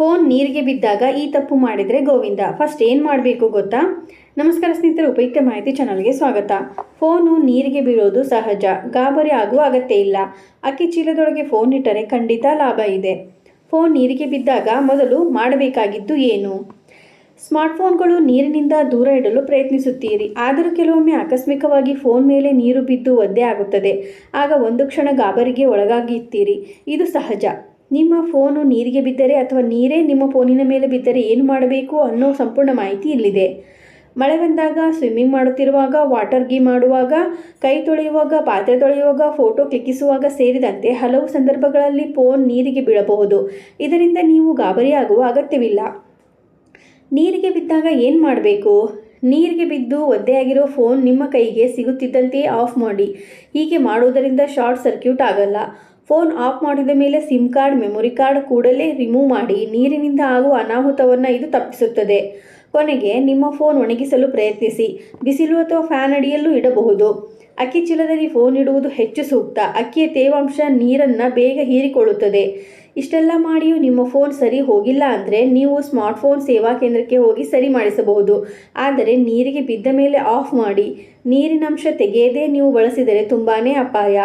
Phone ನೀರಿಗೆ ಬಿದ್ದಾಗ ಈ ತಪ್ಪು ಮಾಡಿದರೆ ಗೋವಿಂದ. ಫಸ್ಟ್ ಏನು ಮಾಡಬೇಕು ಗೊತ್ತಾ? ನಮಸ್ಕಾರ ಸ್ನೇಹಿತರೆ, ಉಪಯುಕ್ತ ಮಾಹಿತಿ ಚಾನಲ್ಗೆ ಸ್ವಾಗತ. ಫೋನು ನೀರಿಗೆ ಬೀಳೋದು ಸಹಜ. ಗಾಬರಿ ಆಗುವ ಅಗತ್ಯ ಇಲ್ಲ. ಅಕ್ಕಿ ಚೀಲದೊಳಗೆ ಫೋನ್ ಇಟ್ಟರೆ ಖಂಡಿತ ಲಾಭ ಇದೆ. ಫೋನ್ ನೀರಿಗೆ ಬಿದ್ದಾಗ ಮೊದಲು ಮಾಡಬೇಕಾಗಿದ್ದು ಏನು? ಸ್ಮಾರ್ಟ್ಫೋನ್ಗಳು ನೀರಿನಿಂದ ದೂರ ಇಡಲು ಪ್ರಯತ್ನಿಸುತ್ತೀರಿ. ಆದರೂ ಕೆಲವೊಮ್ಮೆ ಆಕಸ್ಮಿಕವಾಗಿ ಫೋನ್ ಮೇಲೆ ನೀರು ಬಿದ್ದು ಒದ್ದೆ ಆಗುತ್ತದೆ. ಆಗ ಒಂದು ಕ್ಷಣ ಗಾಬರಿಗೆ ಒಳಗಾಗಿರ್ತೀರಿ ಇದು ಸಹಜ. ನಿಮ್ಮ ಫೋನು ನೀರಿಗೆ ಬಿದ್ದರೆ ಅಥವಾ ನೀರೇ ನಿಮ್ಮ ಫೋನಿನ ಮೇಲೆ ಬಿದ್ದರೆ ಏನು ಮಾಡಬೇಕು ಅನ್ನೋ ಸಂಪೂರ್ಣ ಮಾಹಿತಿ ಇಲ್ಲಿದೆ. ಮಳೆ ಬಂದಾಗ ಸ್ವಿಮ್ಮಿಂಗ್ ಮಾಡುತ್ತಿರುವಾಗ ವಾಟರ್ ಗೀ ಮಾಡುವಾಗ, ಕೈ ತೊಳೆಯುವಾಗ, ಪಾತ್ರೆ ತೊಳೆಯುವಾಗ ಫೋಟೋ ಕ್ಲಿಕ್ಕಿಸುವಾಗ ಸೇರಿದಂತೆ ಹಲವು ಸಂದರ್ಭಗಳಲ್ಲಿ ಫೋನ್ ನೀರಿಗೆ ಬೀಳಬಹುದು. ಇದರಿಂದ ನೀವು ಗಾಬರಿಯಾಗುವ ಅಗತ್ಯವಿಲ್ಲ. ನೀರಿಗೆ ಬಿದ್ದಾಗ ಏನು ಮಾಡಬೇಕು? ನೀರಿಗೆ ಬಿದ್ದು ಒದ್ದೆಯಾಗಿರೋ ಫೋನ್ ನಿಮ್ಮ ಕೈಗೆ ಸಿಗುತ್ತಿದ್ದಂತೆಯೇ ಆಫ್ ಮಾಡಿ. ಹೀಗೆ ಮಾಡುವುದರಿಂದ ಶಾರ್ಟ್ ಸರ್ಕ್ಯೂಟ್ ಆಗಲ್ಲ. ಫೋನ್ ಆಫ್ ಮಾಡಿದ ಮೇಲೆ ಸಿಮ್ ಕಾರ್ಡ್, ಮೆಮೊರಿ ಕಾರ್ಡ್ ಕೂಡಲೇ ರಿಮೂವ್ ಮಾಡಿ ನೀರಿನಿಂದ ಆಗುವ ಅನಾಹುತವನ್ನು ಇದು ತಪ್ಪಿಸುತ್ತದೆ. ಕೊನೆಗೆ ನಿಮ್ಮ ಫೋನ್ ಒಣಗಿಸಲು ಪ್ರಯತ್ನಿಸಿ. ಬಿಸಿಲು ಅಥವಾ ಫ್ಯಾನ್ ಅಡಿಯಲ್ಲೂ ಇಡಬಹುದು. ಅಕ್ಕಿ ಚೀಲದಲ್ಲಿ ಫೋನ್ ಇಡುವುದು ಹೆಚ್ಚು ಸೂಕ್ತ. ಅಕ್ಕಿಯ ತೇವಾಂಶ ನೀರನ್ನು ಬೇಗ ಹೀರಿಕೊಳ್ಳುತ್ತದೆ. ಇಷ್ಟೆಲ್ಲ ಮಾಡಿಯೂ ನಿಮ್ಮ ಫೋನ್ ಸರಿ ಹೋಗಿಲ್ಲ ಅಂದರೆ ನೀವು ಸ್ಮಾರ್ಟ್ಫೋನ್ ಸೇವಾ ಕೇಂದ್ರಕ್ಕೆ ಹೋಗಿ ಸರಿ ಮಾಡಿಸಬಹುದು. ಆದರೆ ನೀರಿಗೆ ಬಿದ್ದ ಮೇಲೆ ಆಫ್ ಮಾಡಿ ನೀರಿನಂಶ ತೆಗೆಯದೇ ನೀವು ಬಳಸಿದರೆ ತುಂಬಾ ಅಪಾಯ.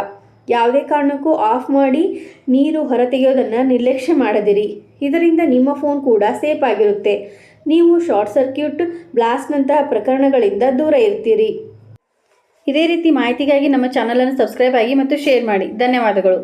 ಯಾವುದೇ ಕಾರಣಕ್ಕೂ ಆಫ್ ಮಾಡಿ ನೀರು ಹೊರತೆಗೆಯೋದನ್ನು ನಿರ್ಲಕ್ಷ್ಯ ಮಾಡದಿರಿ. ಇದರಿಂದ ನಿಮ್ಮ ಫೋನ್ ಕೂಡ ಸೇಫ್ ಆಗಿರುತ್ತೆ. ನೀವು ಶಾರ್ಟ್ ಸರ್ಕ್ಯೂಟ್ ಬ್ಲಾಸ್ಟ್ನಂತಹ ಪ್ರಕರಣಗಳಿಂದ ದೂರ ಇರ್ತೀರಿ. ಇದೇ ರೀತಿ ಮಾಹಿತಿಗಾಗಿ ನಮ್ಮ ಚಾನಲನ್ನು ಸಬ್ಸ್ಕ್ರೈಬ್ ಆಗಿ ಮತ್ತು ಶೇರ್ ಮಾಡಿ. ಧನ್ಯವಾದಗಳು.